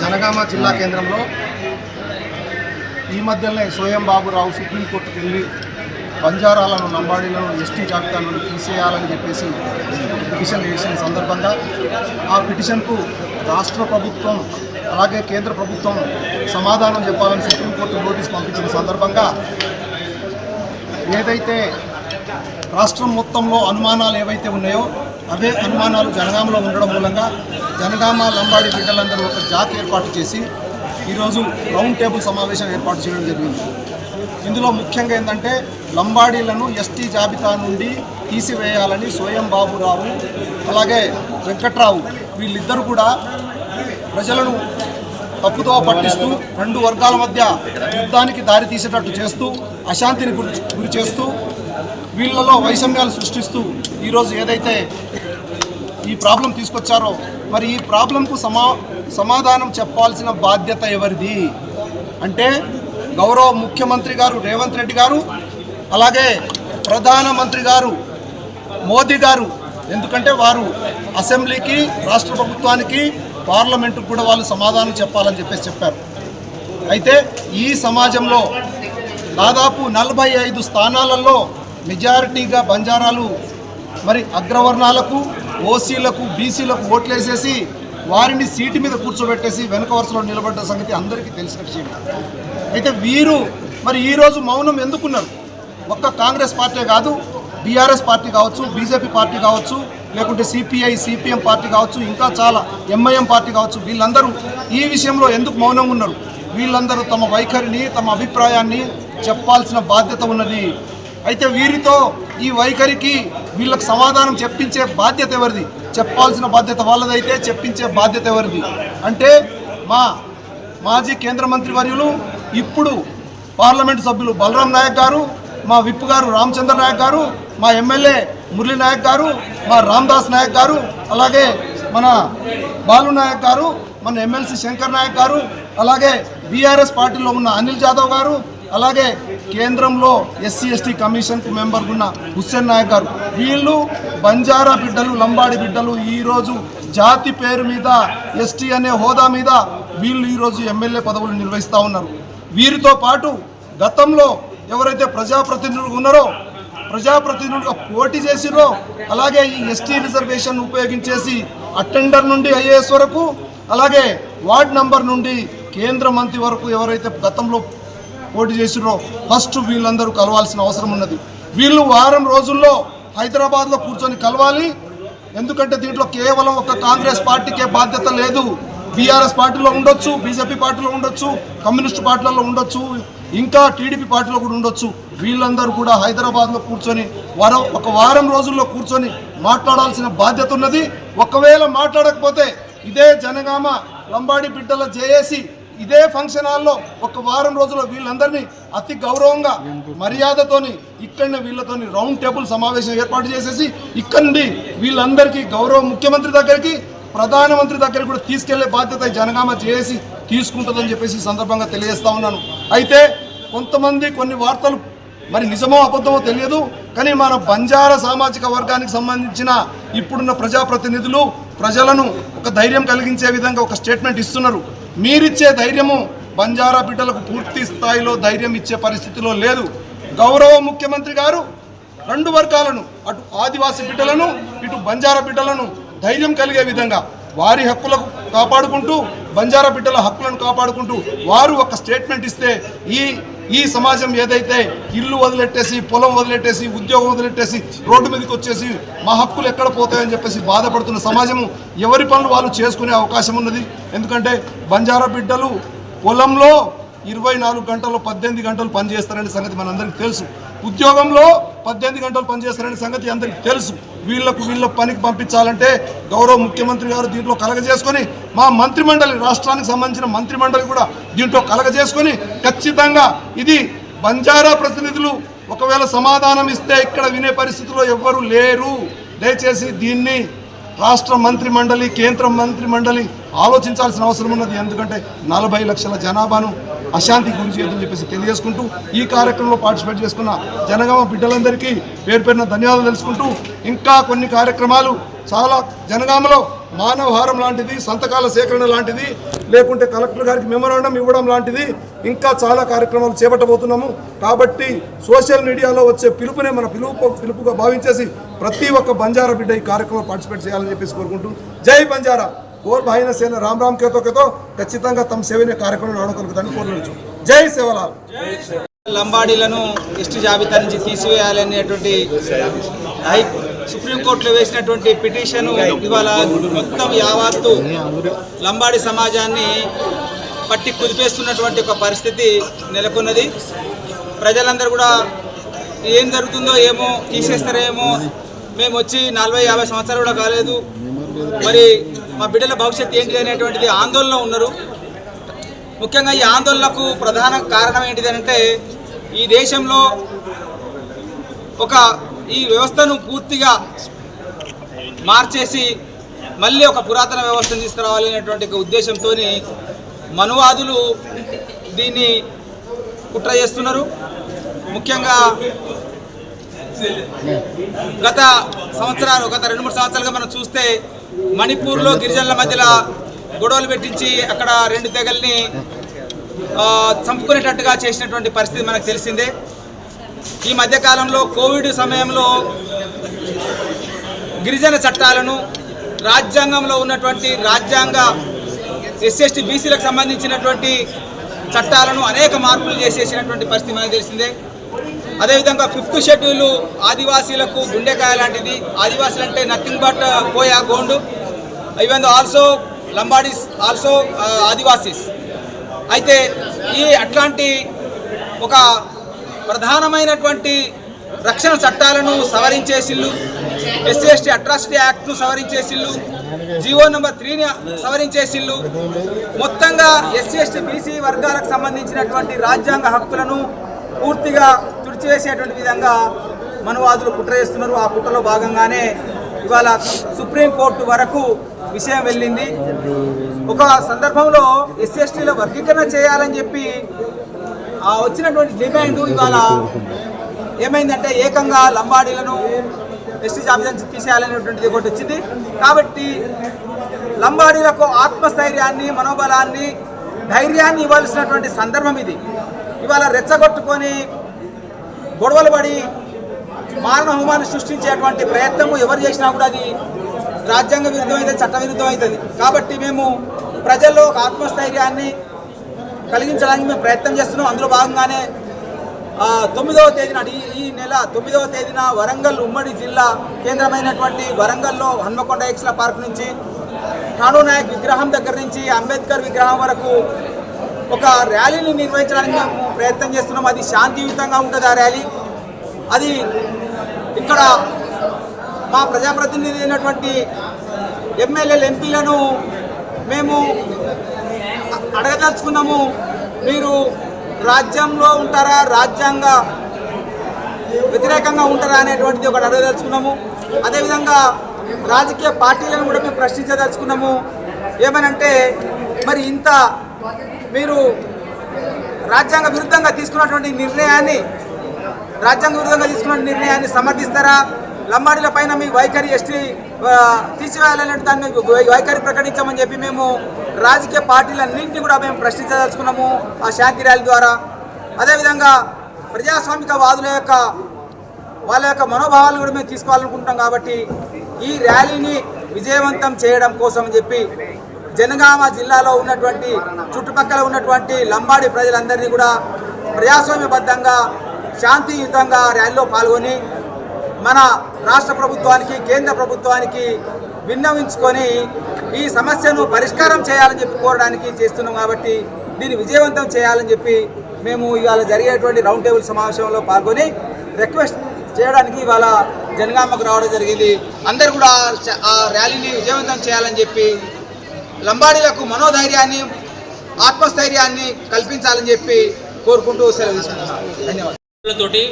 జనగామ జిల్లా కేంద్రంలో ఈ మధ్యనే స్వయం బాబురావు సుప్రీంకోర్టుకు వెళ్ళి బంజారాలను లంబాడీలను ఎస్టీ జాబితాలను తీసేయాలని చెప్పేసి పిటిషన్ వేసిన సందర్భంగా ఆ పిటిషన్కు రాష్ట్ర ప్రభుత్వం అలాగే కేంద్ర ప్రభుత్వం సమాధానం చెప్పాలని సుప్రీంకోర్టు నోటీస్ పంపించిన సందర్భంగా ఏదైతే రాష్ట్రం మొత్తంలో అనుమానాలు ఏవైతే ఉన్నాయో అవే అనుమానాలు జనగామలో ఉండడం మూలంగా జనగామ లంబాడి బిడ్డలందరూ ఒక జాతి ఏర్పాటు చేసి ఈరోజు రౌండ్ టేబుల్ సమావేశం ఏర్పాటు చేయడం జరిగింది. ఇందులో ముఖ్యంగా ఏంటంటే లంబాడీలను ఎస్టీ జాబితా నుండి తీసివేయాలని స్వయం బాబురావు అలాగే వెంకట్రావు వీళ్ళిద్దరూ కూడా ప్రజలను తప్పుతో పట్టిస్తూ రెండు వర్గాల మధ్య యుద్ధానికి దారి తీసేటట్టు చేస్తూ అశాంతిని గురి గురి చేస్తూ వీళ్ళలో వైషమ్యాలు సృష్టిస్తూ ఈరోజు ఏదైతే ఈ ప్రాబ్లం తీసుకొచ్చారో? మరి ఈ ప్రాబ్లంకు సమా సమాధానం చెప్పాల్సిన బాధ్యత ఎవరిది? అంటే గౌరవ ముఖ్యమంత్రి గారు రేవంత్ రెడ్డి గారు అలాగే ప్రధానమంత్రి గారు మోదీ గారు. ఎందుకంటే వారు అసెంబ్లీకి రాష్ట్ర ప్రభుత్వానికి పార్లమెంటుకు కూడా వాళ్ళు సమాధానం చెప్పాలని చెప్పేసి చెప్పారు. అయితే ఈ సమాజంలో దాదాపు నలభై ఐదు స్థానాలలో మెజారిటీగా బంజారాలు మరి అగ్రవర్ణాలకు ఓసీలకు బీసీలకు ఓట్లేసేసి వారిని సీటు మీద కూర్చోబెట్టేసి వెనుక వరుసలో నిలబడ్డ సంగతి అందరికీ తెలిసిన విషయం. అయితే వీరు మరి ఈరోజు మౌనం ఎందుకున్నారు? ఒక్క కాంగ్రెస్ పార్టీ కాదు బీఆర్ఎస్ పార్టీ కావచ్చు బీజేపీ పార్టీ కావచ్చు లేకుంటే సిపిఐ సిపిఎం పార్టీ కావచ్చు ఇంకా చాలా ఎంఐఎం పార్టీ కావచ్చు వీళ్ళందరూ ఈ విషయంలో ఎందుకు మౌనంగా ఉన్నారు? వీళ్ళందరూ తమ వైఖరిని తమ అభిప్రాయాన్ని చెప్పాల్సిన బాధ్యత ఉన్నది. అయితే వీరితో ఈ వైఖరికి వీళ్ళకి సమాధానం చెప్పించే బాధ్యత ఎవరిది? చెప్పాల్సిన బాధ్యత వాళ్ళదైతే చెప్పించే బాధ్యత ఎవరిది? అంటే మా మాజీ కేంద్ర మంత్రి వర్యులు ఇప్పుడు పార్లమెంటు సభ్యులు బలరాం నాయక్ గారు మా విప్ గారు రామచంద్ర నాయక్ గారు మా ఎమ్మెల్యే మురళీ నాయక్ గారు మా రామ్దాస్ నాయక్ గారు అలాగే మన బాలు నాయక్ గారు మన ఎమ్మెల్సీ శంకర్ నాయక్ గారు అలాగే బీఆర్ఎస్ పార్టీలో ఉన్న అనిల్ జాదవ్ గారు అలాగే కేంద్రంలో ఎస్సీ ఎస్టీ కమిషన్కు మెంబర్ ఉన్న హుస్సేన్ నాయక్ గారు వీళ్ళు బంజారా బిడ్డలు లంబాడి బిడ్డలు ఈరోజు జాతి పేరు మీద ఎస్టీ అనే హోదా మీద వీళ్ళు ఈరోజు ఎమ్మెల్యే పదవులు నిర్వహిస్తూ ఉన్నారు. వీరితో పాటు గతంలో ఎవరైతే ప్రజాప్రతినిధులు ఉన్నారో ప్రజాప్రతినిధులుగా పోటీ చేసిరో అలాగే ఈ ఎస్టీ రిజర్వేషన్ ఉపయోగించేసి అటెండర్ నుండి ఐఏఎస్ వరకు అలాగే వార్డ్ నంబర్ నుండి కేంద్ర మంత్రి వరకు ఎవరైతే గతంలో పోటీ చేసిరో ఫస్ట్ వీళ్ళందరూ కలవాల్సిన అవసరం ఉన్నది. వీళ్ళు వారం రోజుల్లో హైదరాబాద్లో కూర్చొని కలవాలి. ఎందుకంటే దీంట్లో కేవలం ఒక కాంగ్రెస్ పార్టీకే బాధ్యత లేదు. బీఆర్ఎస్ పార్టీలో ఉండొచ్చు బీజేపీ పార్టీలో ఉండొచ్చు కమ్యూనిస్ట్ పార్టీలలో ఉండొచ్చు ఇంకా టీడీపీ పార్టీలో కూడా ఉండొచ్చు. వీళ్ళందరూ కూడా హైదరాబాద్లో కూర్చొని వారం ఒక వారం రోజుల్లో కూర్చొని మాట్లాడాల్సిన బాధ్యత ఉన్నది. ఒకవేళ మాట్లాడకపోతే ఇదే జనగామ లంబాడి బిడ్డల జేఏసీ ఇదే ఫంక్షన్ హాల్లో ఒక వారం రోజుల్లో వీళ్ళందరినీ అతి గౌరవంగా మర్యాదతోని ఇక్కడనే వీళ్ళతోని రౌండ్ టేబుల్ సమావేశం ఏర్పాటు చేసేసి ఇక్కడ నుండి వీళ్ళందరికీ గౌరవ ముఖ్యమంత్రి దగ్గరికి ప్రధానమంత్రి దగ్గరికి కూడా తీసుకెళ్ళే బాధ్యత జనగామ చేసి తీసుకుంటుందని చెప్పేసి సందర్భంగా తెలియజేస్తా ఉన్నాను. అయితే కొంతమంది కొన్ని వార్తలు మరి నిజమో అబద్ధమో తెలియదు కానీ మన బంజారా సామాజిక వర్గానికి సంబంధించిన ఇప్పుడున్న ప్రజాప్రతినిధులు ప్రజలను ఒక ధైర్యం కలిగించే విధంగా ఒక స్టేట్మెంట్ ఇస్తున్నారు. మీరిచ్చే ధైర్యము బంజారా బిడ్డలకు పూర్తి స్థాయిలో ధైర్యం ఇచ్చే పరిస్థితిలో లేదు. గౌరవ ముఖ్యమంత్రి గారు రెండు వర్గాలను అటు ఆదివాసీ బిడ్డలను ఇటు బంజారా బిడ్డలను ధైర్యం కలిగే విధంగా వారి హక్కులకు కాపాడుకుంటూ బంజారా బిడ్డల హక్కులను కాపాడుకుంటూ వారు ఒక స్టేట్మెంట్ ఇస్తే ఈ ఈ సమాజం ఏదైతే ఇల్లు వదిలెట్టేసి పొలం వదిలెట్టేసి ఉద్యోగం వదిలెట్టేసి రోడ్డు మీదకి వచ్చేసి మా హక్కులు ఎక్కడ పోతాయని చెప్పేసి బాధపడుతున్న సమాజము ఎవరి పనులు వాళ్ళు చేసుకునే అవకాశం ఉన్నది. ఎందుకంటే బంజారా బిడ్డలు పొలంలో ఇరవై నాలుగు గంటలు పద్దెనిమిది గంటలు పనిచేస్తారనే సంగతి మనందరికీ తెలుసు. ఉద్యోగంలో పద్దెనిమిది గంటలు పనిచేస్తారనే సంగతి అందరికీ తెలుసు. వీళ్ళకు వీళ్ళ పనికి పంపించాలంటే గౌరవ ముఖ్యమంత్రి గారు దీంట్లో కలగజేసుకొని మా మంత్రిమండలి రాష్ట్రానికి సంబంధించిన మంత్రిమండలి కూడా దీంట్లో కలగజేసుకొని ఖచ్చితంగా ఇది బంజారా ప్రతినిధులు ఒకవేళ సమాధానం ఇస్తే ఇక్కడ వినే పరిస్థితిలో ఎవ్వరూ లేరు. దయచేసి దీన్ని రాష్ట్ర మంత్రి మండలి కేంద్ర మంత్రి మండలి ఆలోచించాల్సిన అవసరం ఉన్నది. ఎందుకంటే నలభై లక్షల జనాభాను అశాంతికి గురి చేయొద్దని చెప్పేసి తెలియజేసుకుంటూ ఈ కార్యక్రమంలో పార్టిసిపేట్ చేసుకున్న జనగామ బిడ్డలందరికీ పేరు పేరున ధన్యవాదాలు తెలుసుకుంటూ ఇంకా కొన్ని కార్యక్రమాలు చాలా జనగామలో మానవహారం లాంటిది సంతకాల సేకరణ లాంటిది లేకుంటే కలెక్టర్ గారికి మెమోరాండం ఇవ్వడం లాంటిది ఇంకా చాలా కార్యక్రమాలు చేపట్టబోతున్నాము. కాబట్టి సోషల్ మీడియాలో వచ్చే పిలుపునే మన పిలుపు పిలుపుగా భావించేసి ప్రతి ఒక్క బంజారా బిడ్డ ఈ కార్యక్రమం పార్టిసిపేట్ చేయాలని చెప్పేసి కోరుకుంటూ జై బంజారా. కోర్ భాయిన సేన రామ్ రామ్ కేతో కేతో ఖచ్చితంగా తమ సేవనే కార్యక్రమం ఆడగలుగుతాను కోరుకోవచ్చు జై సేవలాల్ లంబాడీలను ఎస్టీ జాబితా నుంచి తీసివేయాలనేటువంటి హై సుప్రీంకోర్టులో వేసినటువంటి పిటిషన్ ఇవాళ మొత్తం యావత్తు లంబాడి సమాజాన్ని పట్టి కుదిపేస్తున్నటువంటి ఒక పరిస్థితి నెలకొన్నది. ప్రజలందరూ కూడా ఏం జరుగుతుందో ఏమో తీసేస్తారేమో మేము వచ్చి నలభై యాభై సంవత్సరాలు కూడా కాలేదు. మరి మా బిడ్డల భవిష్యత్తు ఏంటి అనేటువంటిది ఆందోళన ఉన్నారు. ముఖ్యంగా ఈ ఆందోళనకు ప్రధాన కారణం ఏంటిది అంటే ఈ దేశంలో ఒక ఈ వ్యవస్థను పూర్తిగా మార్చేసి మళ్ళీ ఒక పురాతన వ్యవస్థను తీసుకురావాలి అనేటువంటి ఉద్దేశంతో మనువాదులు దీన్ని కుట్ర చేస్తున్నారు. ముఖ్యంగా గత సంవత్సరాలు గత రెండు మూడు సంవత్సరాలుగా మనం చూస్తే మణిపూర్లో గిరిజనుల మధ్యలో గొడవలు పెట్టించి అక్కడ రెండు తెగల్ని చంపుకునేటట్టుగా చేసినటువంటి పరిస్థితి మనకు తెలిసిందే. ఈ మధ్యకాలంలో కోవిడ్ సమయంలో గిరిజన చట్టాలను రాజ్యాంగంలో ఉన్నటువంటి రాజ్యాంగ ఎస్ఎస్టీ బీసీలకు సంబంధించినటువంటి చట్టాలను అనేక మార్పులు చేసేసినటువంటి పరిస్థితి మనకు తెలిసిందే. అదేవిధంగా ఫిఫ్త్ షెడ్యూల్ ఆదివాసీలకు గుండెకాయ లాంటిది. ఆదివాసీలు అంటే nothing but uh, Poya Gond. Even also Lambadis also uh, Adivasis. అయితే ఈ అట్లాంటి ఒక ప్రధానమైనటువంటి రక్షణ చట్టాలను సవరించేసిల్లు ఎస్సీ ఎస్టీ అట్రాసిటీ యాక్ట్ను సవరించేసిల్లు జీవో నెంబర్ త్రీని సవరించేసిల్లు మొత్తంగా ఎస్సీ ఎస్టీ బీసీ వర్గాలకు సంబంధించినటువంటి రాజ్యాంగ హక్కులను పూర్తిగా తుడిచివేసేటువంటి విధంగా మనువాదులు కుట్ర చేస్తున్నారు. ఆ కుట్రలో భాగంగానే ఇవాళ సుప్రీంకోర్టు వరకు విషయం వెళ్ళింది. ఒక సందర్భంలో ఎస్సీ ఎస్టీలో వర్గీకరణ చేయాలని చెప్పి వచ్చినటువంటి డిమాండ్ ఇవాళ ఏమైందంటే ఏకంగా లంబాడీలను ఎస్టీ జాబితా తీసేయాలనేటువంటిది ఒకటి వచ్చింది. కాబట్టి లంబాడీలకు ఆత్మస్థైర్యాన్ని మనోబలాన్ని ధైర్యాన్ని ఇవ్వాల్సినటువంటి సందర్భం ఇది. ఇవాళ రెచ్చగొట్టుకొని గొడవలు పడి మారణ హోమాన్ని సృష్టించేటువంటి ప్రయత్నము ఎవరు చేసినా కూడా అది రాజ్యాంగ విరుద్ధమైతే చట్ట విరుద్ధం అవుతుంది కాబట్టి మేము ప్రజల్లో ఒక ఆత్మస్థైర్యాన్ని కలిగించడానికి మేము ప్రయత్నం చేస్తున్నాం. అందులో భాగంగానే తొమ్మిదవ తేదీన ఈ నెల తొమ్మిదవ తేదీన వరంగల్ ఉమ్మడి జిల్లా కేంద్రమైనటువంటి వరంగల్లో హన్మకొండ ఎక్స్ల పార్క్ నుంచి ఠాణూ నాయక్ విగ్రహం దగ్గర నుంచి అంబేద్కర్ విగ్రహం వరకు ఒక ర్యాలీని నిర్వహించడానికి మేము ప్రయత్నం చేస్తున్నాం. అది శాంతియుతంగా ఉంటుంది ఆ ర్యాలీ. అది ఇక్కడ మా ప్రజాప్రతినిధి అయినటువంటి ఎమ్మెల్యేలు ఎంపీలను మేము అడగదలుచుకున్నాము. మీరు రాజ్యంలో ఉంటారా రాజ్యాంగ వ్యతిరేకంగా ఉంటారా అనేటువంటిది ఒకటి అడగదలుచుకున్నాము. అదేవిధంగా రాజకీయ పార్టీలను కూడా మేము ప్రశ్నించదలుచుకున్నాము. ఏమనంటే మరి ఇంత మీరు రాజ్యాంగ విరుద్ధంగా తీసుకున్నటువంటి నిర్ణయాన్ని రాజ్యాంగ విరుద్ధంగా తీసుకున్న నిర్ణయాన్ని సమర్థిస్తారా? లంబాడీల పైన మీ వైఖరి ఎస్టీ తీసివేయాలనే దాన్ని వైఖరి ప్రకటించామని చెప్పి మేము రాజకీయ పార్టీలన్నింటినీ కూడా మేము ప్రశ్నించదలుచుకున్నాము ఆ శాంతి ర్యాలీ ద్వారా. అదేవిధంగా ప్రజాస్వామిక వాదుల యొక్క వాళ్ళ యొక్క మనోభావాలు కూడా మేము తీసుకోవాలనుకుంటున్నాం కాబట్టి ఈ ర్యాలీని విజయవంతం చేయడం కోసం అని చెప్పి జనగామ జిల్లాలో ఉన్నటువంటి చుట్టుపక్కల ఉన్నటువంటి లంబాడి ప్రజలందరినీ కూడా ప్రజాస్వామ్యబద్ధంగా శాంతియుతంగా ర్యాలీలో పాల్గొని మన రాష్ట్ర ప్రభుత్వానికి కేంద్ర ప్రభుత్వానికి విన్నవించుకొని ఈ సమస్యను పరిష్కారం చేయాలని చెప్పి కోరడానికి చేస్తున్నాం కాబట్టి దీన్ని విజయవంతం చేయాలని చెప్పి మేము ఇవాళ జరిగేటువంటి రౌండ్ టేబుల్ సమావేశంలో పాల్గొని రిక్వెస్ట్ చేయడానికి ఇవాళ జనగామకు రావడం జరిగింది. అందరు కూడా ఆ ర్యాలీని విజయవంతం చేయాలని చెప్పి లంబాడీలకు మనోధైర్యాన్ని ఆత్మస్థైర్యాన్ని కల్పించాలని చెప్పి కోరుకుంటూ సెలవు తీసుకుంటున్నాను ధన్యవాదాలు. తోటి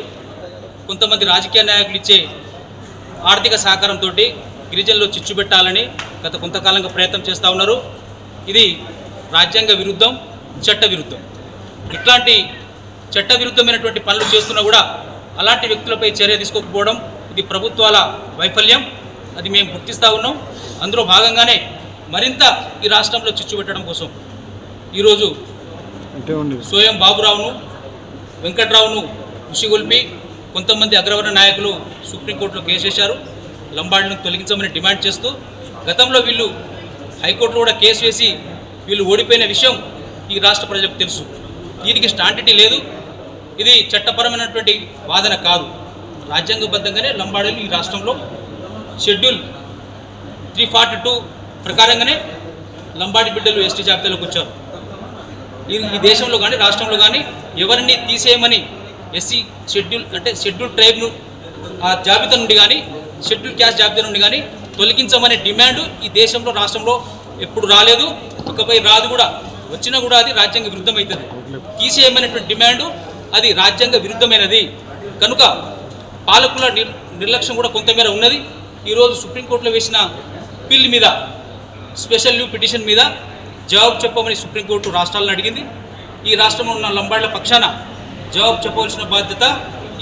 కొంతమంది రాజకీయ నాయకులు ఇచ్చే ఆర్థిక సహకారంతో గిరిజనులు చిచ్చు పెట్టాలని గత కొంతకాలంగా ప్రయత్నం చేస్తూ ఉన్నారు. ఇది రాజ్యాంగ విరుద్ధం చట్ట విరుద్ధం. ఇట్లాంటి చట్ట విరుద్ధమైనటువంటి పనులు చేస్తున్నా కూడా అలాంటి వ్యక్తులపై చర్య తీసుకోకపోవడం ఇది ప్రభుత్వాల వైఫల్యం. అది మేము గుర్తిస్తూ ఉన్నాం. అందులో భాగంగానే మరింత ఈ రాష్ట్రంలో చిచ్చు పెట్టడం కోసం ఈరోజు సోయం బాబురావును వెంకట్రావును ఉసిగొల్పి కొంతమంది అగ్రవర్ణ నాయకులు సుప్రీంకోర్టులో కేసు వేశారు. లంబాడిని తొలగించమని డిమాండ్ చేస్తూ గతంలో వీళ్ళు హైకోర్టులో కూడా కేసు వేసి వీళ్ళు ఓడిపోయిన విషయం ఈ రాష్ట్ర ప్రజలకు తెలుసు. దీనికి స్టాంటిటీ లేదు. ఇది చట్టపరమైనటువంటి వాదన కాదు. రాజ్యాంగబద్ధంగానే లంబాడీలు ఈ రాష్ట్రంలో షెడ్యూల్ త్రీ ఫార్టీ టూ ప్రకారంగానే లంబాడి బిడ్డలు ఎస్టీ జాబితాలోకి వచ్చారు. ఈ దేశంలో కానీ రాష్ట్రంలో కానీ ఎవరిని తీసేయమని ఎస్సీ షెడ్యూల్ అంటే షెడ్యూల్ ట్రైబ్ను ఆ జాబితా నుండి కానీ షెడ్యూల్ క్యాస్ట్ జాబితా నుండి కానీ తొలగించమనే డిమాండ్ ఈ దేశంలో రాష్ట్రంలో ఎప్పుడు రాలేదు. ఒకపై రాదు కూడా. వచ్చినా కూడా అది రాజ్యాంగ విరుద్ధమవుతుంది తీసేయమనేటువంటి డిమాండ్ అది రాజ్యాంగ విరుద్ధమైనది. కనుక పాలకుల నిర్ నిర్లక్ష్యం కూడా కొంతమేర ఉన్నది. ఈరోజు సుప్రీంకోర్టులో వేసిన పిల్ మీద స్పెషల్ లీవ్ పిటిషన్ మీద జవాబు చెప్పమని సుప్రీంకోర్టు రాష్ట్రాలను అడిగింది. ఈ రాష్ట్రంలో ఉన్న లంబాడ్ల పక్షాన జవాబు చెప్పవలసిన బాధ్యత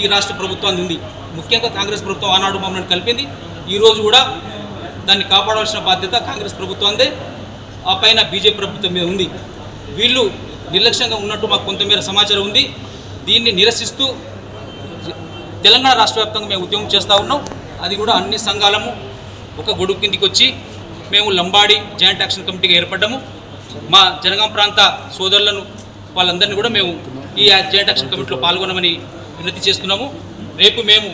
ఈ రాష్ట్ర ప్రభుత్వాన్ని ఉంది. ముఖ్యంగా కాంగ్రెస్ ప్రభుత్వం ఆనాడు మమ్మల్ని కలిపింది. ఈరోజు కూడా దాన్ని కాపాడవలసిన బాధ్యత కాంగ్రెస్ ప్రభుత్వందే. ఆ పైన బీజేపీ ప్రభుత్వం మీద ఉంది. వీళ్ళు నిర్లక్ష్యంగా ఉన్నట్టు మాకు కొంతమేర సమాచారం ఉంది. దీన్ని నిరసిస్తూ తెలంగాణ రాష్ట్ర వ్యాప్తంగా మేము ఉద్యమం చేస్తూ ఉన్నాం. అది కూడా అన్ని సంఘాలము ఒక గొడుగు కిందికి వచ్చి మేము లంబాడి జాయింట్ యాక్షన్ కమిటీగా ఏర్పడ్డాము. మా జనగాం ప్రాంత సోదరులను వాళ్ళందరినీ కూడా మేము ఈ జాయింట్ యాక్షన్ కమిటీలో పాల్గొనమని వినతి చేస్తున్నాము. రేపు మేము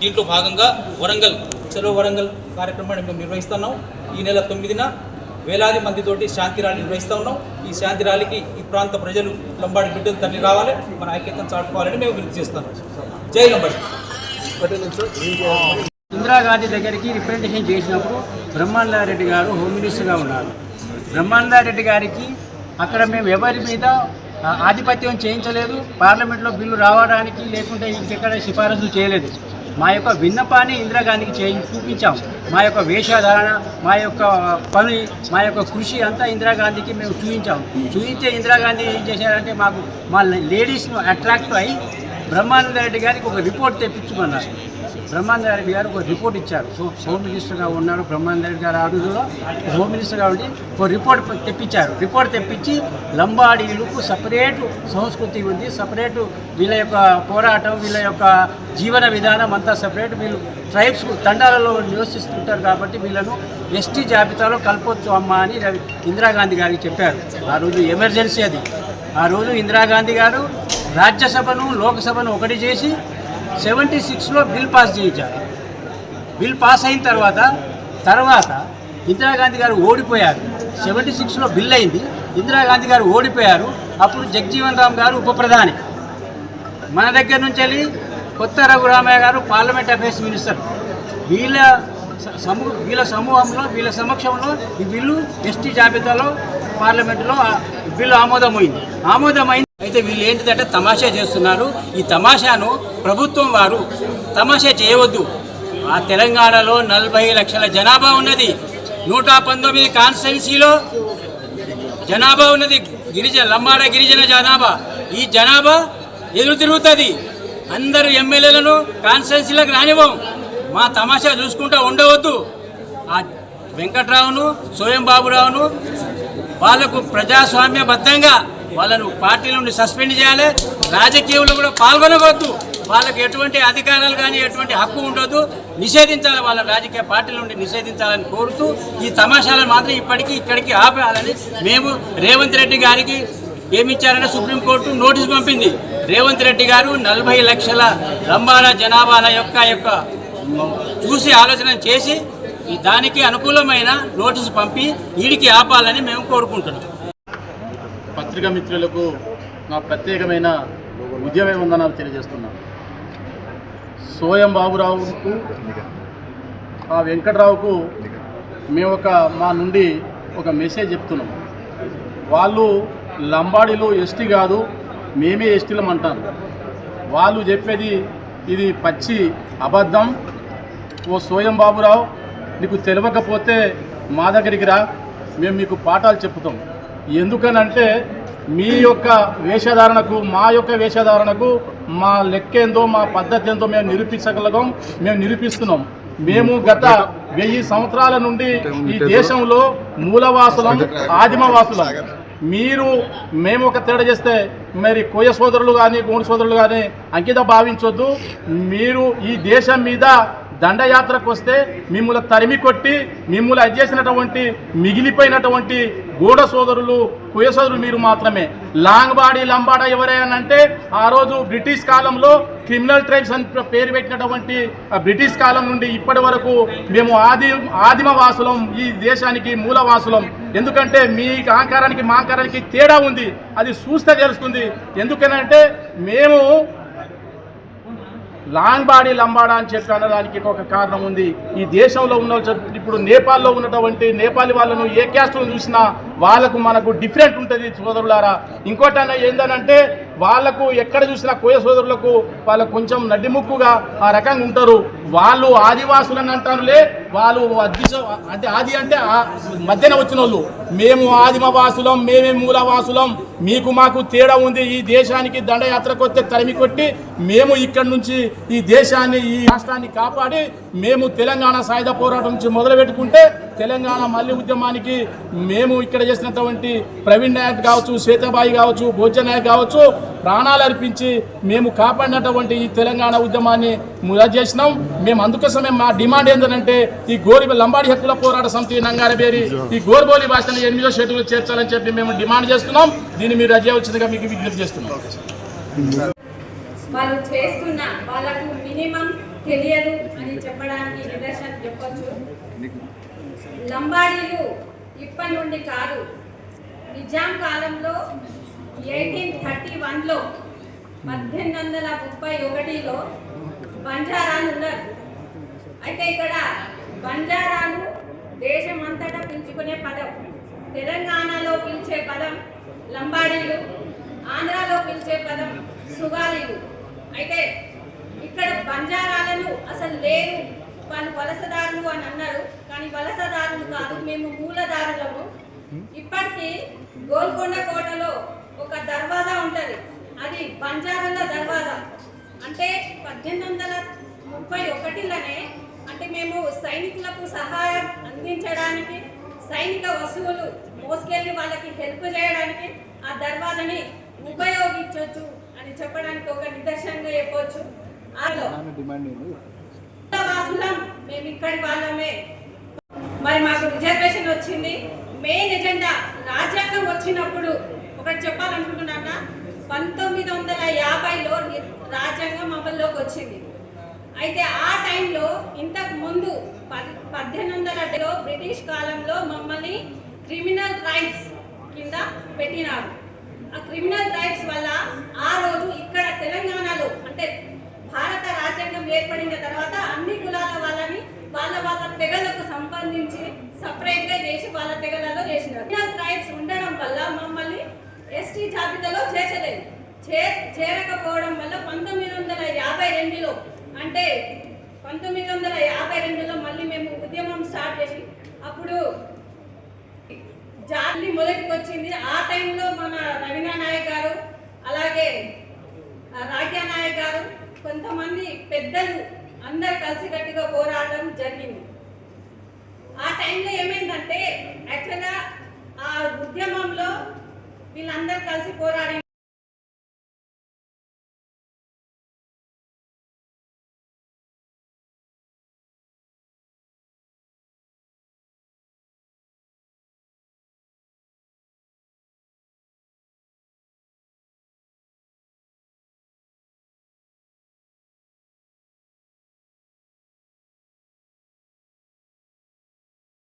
దీంట్లో భాగంగా వరంగల్ చలో వరంగల్ కార్యక్రమాన్ని మేము నిర్వహిస్తున్నాం ఈ నెల తొమ్మిదిన వేలాది మందితోటి శాంతి ర్యాలీ నిర్వహిస్తూ ఉన్నాం. ఈ శాంతి ర్యాలీకి ఈ ప్రాంత ప్రజలు లంబాడి బిడ్డలు తల్లి రావాలి. మన ఐక్యతను చాటుకోవాలని మేము వినతి చేస్తున్నాం. జై లంబాడి. ఇందిరాగాంధీ దగ్గరికి రిప్రజెంటేషన్ చేసినప్పుడు బ్రహ్మానందారెడ్డి గారు హోమ్ మినిస్టర్గా ఉన్నారు. బ్రహ్మానందారెడ్డి గారికి అక్కడ మేము ఎవరి మీద ఆధిపత్యం చేయించలేదు. పార్లమెంట్లో బిల్లు రావడానికి లేకుంటే ఇంకెక్కడ సిఫారసు చేయలేదు. మా యొక్క విన్నపాన్ని ఇందిరాగాంధీకి చేయి చూపించాం. మా యొక్క వేషధారణ మా యొక్క పని మా యొక్క కృషి అంతా ఇందిరాగాంధీకి మేము చూపించాం చూపించే ఇందిరాగాంధీ ఏం చేశారంటే మాకు మా లేడీస్ను అట్రాక్ట్ అయ్యి బ్రహ్మానంద రెడ్డి గారికి ఒక రిపోర్ట్ తెప్పించుకున్నారు బ్రహ్మానంద రెడ్డి గారు ఒక రిపోర్ట్ ఇచ్చారు. సో హోమ్ మినిస్టర్గా ఉన్నారు బ్రహ్మానంద రెడ్డి గారు అడుగులో హోమ్ మినిస్టర్గా ఉండి ఒక రిపోర్ట్ తెప్పించారు. రిపోర్ట్ తెప్పించి లంబాడీలకు సపరేటు సంస్కృతి ఉంది. సపరేటు వీళ్ళ యొక్క పోరాటం వీళ్ళ యొక్క జీవన విధానం అంతా సపరేట్. వీళ్ళు ట్రైబ్స్ తండాలలో నివసిస్తుంటారు కాబట్టి వీళ్ళను ఎస్టీ జాబితాలో కలపొచ్చు అమ్మా అని ఇందిరాగాంధీ గారికి చెప్పారు. ఆ రోజు ఎమర్జెన్సీ అది. ఆ రోజు ఇందిరాగాంధీ గారు రాజ్యసభను లోక్సభను ఒకటి చేసి సెవెంటీ సిక్స్లో బిల్ పాస్ చేయించారు బిల్ పాస్ అయిన తర్వాత తర్వాత ఇందిరాగాంధీ గారు ఓడిపోయారు. సెవెంటీ సిక్స్లో బిల్ అయింది. ఇందిరాగాంధీ గారు ఓడిపోయారు. అప్పుడు జగజీవన్ రామ్ గారు ఉప ప్రధాని. మన దగ్గర నుంచి వెళ్ళి కొత్త రఘురామయ్య గారు పార్లమెంట్ అఫైర్స్ మినిస్టర్. వీళ్ళ సమూ వీళ్ళ సమూహంలో వీళ్ళ సమక్షంలో ఈ బిల్లు ఎస్టీ జాబితాలో పార్లమెంటులో బిల్లు ఆమోదమైంది ఆమోదమైంది అయితే వీళ్ళు ఏంటిదంటే తమాషా చేస్తున్నారు. ఈ తమాషాను ప్రభుత్వం వారు తమాషా చేయవద్దు. ఆ తెలంగాణలో నలభై లక్షల జనాభా ఉన్నది. నూట పంతొమ్మిది కాన్స్టిట్యున్సీలో జనాభా ఉన్నది. గిరిజన లంబాడ గిరిజన జనాభా. ఈ జనాభా ఎదురు తిరుగుతుంది. అందరు ఎమ్మెల్యేలను కాన్స్టిట్యున్సీలకు రానివ్వం. మా తమాషా చూసుకుంటూ ఉండవద్దు. ఆ వెంకట్రావును సోయం బాబురావును వాళ్ళకు ప్రజాస్వామ్యబద్ధంగా వాళ్ళను పార్టీ నుండి సస్పెండ్ చేయాలి. రాజకీయంలో కూడా పాల్గొనవద్దు. వాళ్ళకి ఎటువంటి అధికారాలు కానీ ఎటువంటి హక్కు ఉండదు నిషేధించాలి వాళ్ళ రాజకీయ పార్టీల నుండి నిషేధించాలని కోరుతూ ఈ తమాషాలను మాత్రం ఇప్పటికీ ఇక్కడికి ఆపేయాలని మేము రేవంత్ రెడ్డి గారికి ఏమిచ్చారంటే సుప్రీంకోర్టు నోటీస్ పంపింది. రేవంత్ రెడ్డి గారు నలభై లక్షల లంబాడ జనాభాల యొక్క యొక్క చూసి ఆలోచన చేసి దానికి అనుకూలమైన నోటీసు పంపి వీడికి ఆపాలని మేము కోరుకుంటున్నాం. పత్రికా మిత్రులకు నా ప్రత్యేకమైన ఉద్యమ వందనాలు తెలియజేస్తున్నాను సోయం బాబురావుకు ఆ వెంకట్రావుకు మేము ఒక మా నుండి ఒక మెసేజ్ చెప్తున్నాం. వాళ్ళు లంబాడీలు ఎస్టీ కాదు మేమే ఎస్టీలం అంటారు. వాళ్ళు చెప్పేది ఇది పచ్చి అబద్ధం. ఓ సోయం బాబురావు నీకు తెలియకపోతే మా దగ్గరికి రా మేము మీకు పాఠాలు చెప్తాం. ఎందుకనంటే మీ యొక్క వేషధారణకు మా యొక్క వేషధారణకు మా లెక్కేందో మా పద్ధతి ఏందో మేము నిరూపించగలగం మేము నిరూపిస్తున్నాం. మేము గత వెయ్యి సంవత్సరాల నుండి ఈ దేశంలో మూలవాసులం ఆదిమవాసులం. మీరు మేము ఒక తేడా చేస్తే మరి కోయ సోదరులు కానీ గోండు సోదరులు కానీ అంకిత భావించొద్దు. మీరు ఈ దేశం మీద దండయాత్రకు వస్తే మిమ్మల్ని తరిమి కొట్టి మిమ్మల్ని అది చేసినటువంటి మిగిలిపోయినటువంటి గూఢ సోదరులు కుయ సోదరులు మీరు మాత్రమే. లాంగ్బాడీ లంబాడ లంబాడా అంటే ఆ రోజు బ్రిటిష్ కాలంలో క్రిమినల్ ట్రైబ్స్ అని పేరు పెట్టినటువంటి ఆ బ్రిటిష్ కాలం నుండి ఇప్పటి వరకు మేము ఆది ఆదిమ వాసులం ఈ దేశానికి మూలవాసులం. ఎందుకంటే మీ ఆకారానికి మా ఆకారానికి తేడా ఉంది. అది చూస్తే తెలుస్తుంది. ఎందుకనంటే మేము లాంగ్ బాడీ లంబాడా అని చెప్పి అనడానికి ఒక కారణం ఉంది. ఈ దేశంలో ఉన్న ఇప్పుడు నేపాల్లో ఉన్నటువంటి నేపాలి వాళ్ళను ఏ క్యాస్ట్ను చూసినా వాళ్ళకు మనకు డిఫరెంట్ ఉంటుంది సోదరులారా. ఇంకోటి అన్న ఏందనంటే వాళ్ళకు ఎక్కడ చూసినా కోయ సోదరులకు వాళ్ళకు కొంచెం నడ్డిముక్కుగా ఆ రకంగా ఉంటారు. వాళ్ళు ఆదివాసులని అంటారులే వాళ్ళు అంటే ఆది అంటే మధ్యన వచ్చిన వాళ్ళు మేము ఆదిమవాసులం మేమే మూలవాసులం మీకు మాకు తేడా ఉంది ఈ దేశానికి దండయాత్రకు వస్తే తరిమి కొట్టి మేము ఇక్కడి నుంచి ఈ దేశాన్ని ఈ రాష్ట్రాన్ని కాపాడి మేము తెలంగాణ సాయుధ పోరాటం నుంచి మొదలు పెట్టుకుంటే తెలంగాణ మళ్ళీ ఉద్యమానికి మేము ఇక్కడ చేసినటువంటి ప్రవీణ్ నాయక్ కావచ్చు శ్వేతబాయి కావచ్చు భోజనాయక్ కావచ్చు ప్రాణాలు అర్పించి మేము కాపాడినటువంటి ఈ తెలంగాణ ఉద్యమాన్ని చేసినాం. మేము అందుకోసమే మా డిమాండ్ ఏంటంటే ఈ గోరి లంబాడి హక్కుల పోరాట సమితి నంగారబేరి ఈ గోర్బోలి భాషను ఎనిమిదో షెడ్యూల్ చేర్చాలని చెప్పి మేము డిమాండ్ చేస్తున్నాం. దీన్ని మీరు రజ మీకు విజ్ఞప్తి చేస్తున్నాం. వాళ్ళు చేస్తున్న వాళ్ళకు మినిమం తెలియదు అని చెప్పడానికి నిదర్శనం చెప్పొచ్చు. లంబాడీలు ఇప్పటి నుండి కాదు నిజాం కాలంలో ఎయిటీన్ థర్టీ వన్లో పద్దెనిమిది వందల ముప్పై ఒకటిలో బంజారాలు ఉన్నారు. అయితే ఇక్కడ బంజారాలు దేశమంతటా పిలుచుకునే పదం తెలంగాణలో పిలిచే పదం లంబాడీలు ఆంధ్రాలో పిలిచే పదం సుగాలీలు. అయితే ఇక్కడ బంజారాలను అసలు లేరు వాళ్ళు వలసదారులు అని అన్నారు. కానీ వలసదారులు కాదు మేము మూలదారులము ఇప్పటికీ గోల్కొండ కోటలో ఒక దర్వాజా ఉంటుంది. అది బంజారాల దర్వాజా. అంటే పద్దెనిమిది వందల ముప్పై ఒకటిలోనే అంటే మేము సైనికులకు సహాయం అందించడానికి సైనిక వస్తువులు మోసుకెళ్ళి వాళ్ళకి హెల్ప్ చేయడానికి ఆ దర్వాజని ఉపయోగించవచ్చు అని చెప్పడానికి ఒక నిదర్శనంగా చెప్పవచ్చు ఆలో. వాసులం మేము ఇక్కడి వాళ్ళమే. మరి మాకు రిజర్వేషన్ వచ్చింది. మెయిన్ ఎజెండా రాజ్యాంగం వచ్చినప్పుడు ఒకటి చెప్పాలనుకుంటున్నా పంతొమ్మిది వందల యాభైలో రాజ్యాంగం అమల్లోకి వచ్చింది. అయితే ఆ టైంలో ఇంతకు ముందు పద్దెనిమిది వందలలో బ్రిటిష్ కాలంలో మమ్మల్ని క్రిమినల్ రైట్స్ కింద పెట్టినారు. ఆ క్రిమినల్ రైట్స్ వల్ల ఆ రోజు ఇక్కడ తెలంగాణలో అంటే భారత రాజ్యాంగం ఏర్పడిన తర్వాత అన్ని కులాల వాళ్ళని వాళ్ళ వాళ్ళ తెగలకు సంబంధించి సపరేట్గా చేసి వాళ్ళ తెగలలో చేసినారు. క్రిమినల్ రైట్స్ ఉండడం వల్ల మమ్మల్ని ఎస్టీ జాబితాలో చేర్చలేదు. చే చేరకపోవడం వల్ల పంతొమ్మిది వందల యాభై రెండులో అంటే పంతొమ్మిది వందల యాభై రెండులో మళ్ళీ మేము ఉద్యమం స్టార్ట్ చేసి అప్పుడు జాతి మొదటికి వచ్చింది ఆ టైంలో మన రవీనా నాయక్ గారు అలాగే రాజ్యా నాయక్ గారు కొంతమంది పెద్దలు అందరు కలిసికట్టుగా పోరాడడం జరిగింది. ఆ టైంలో ఏమైందంటే యాక్చువల్గా ఆ ఉద్యమంలో వీళ్ళందరూ కలిసి పోరాడి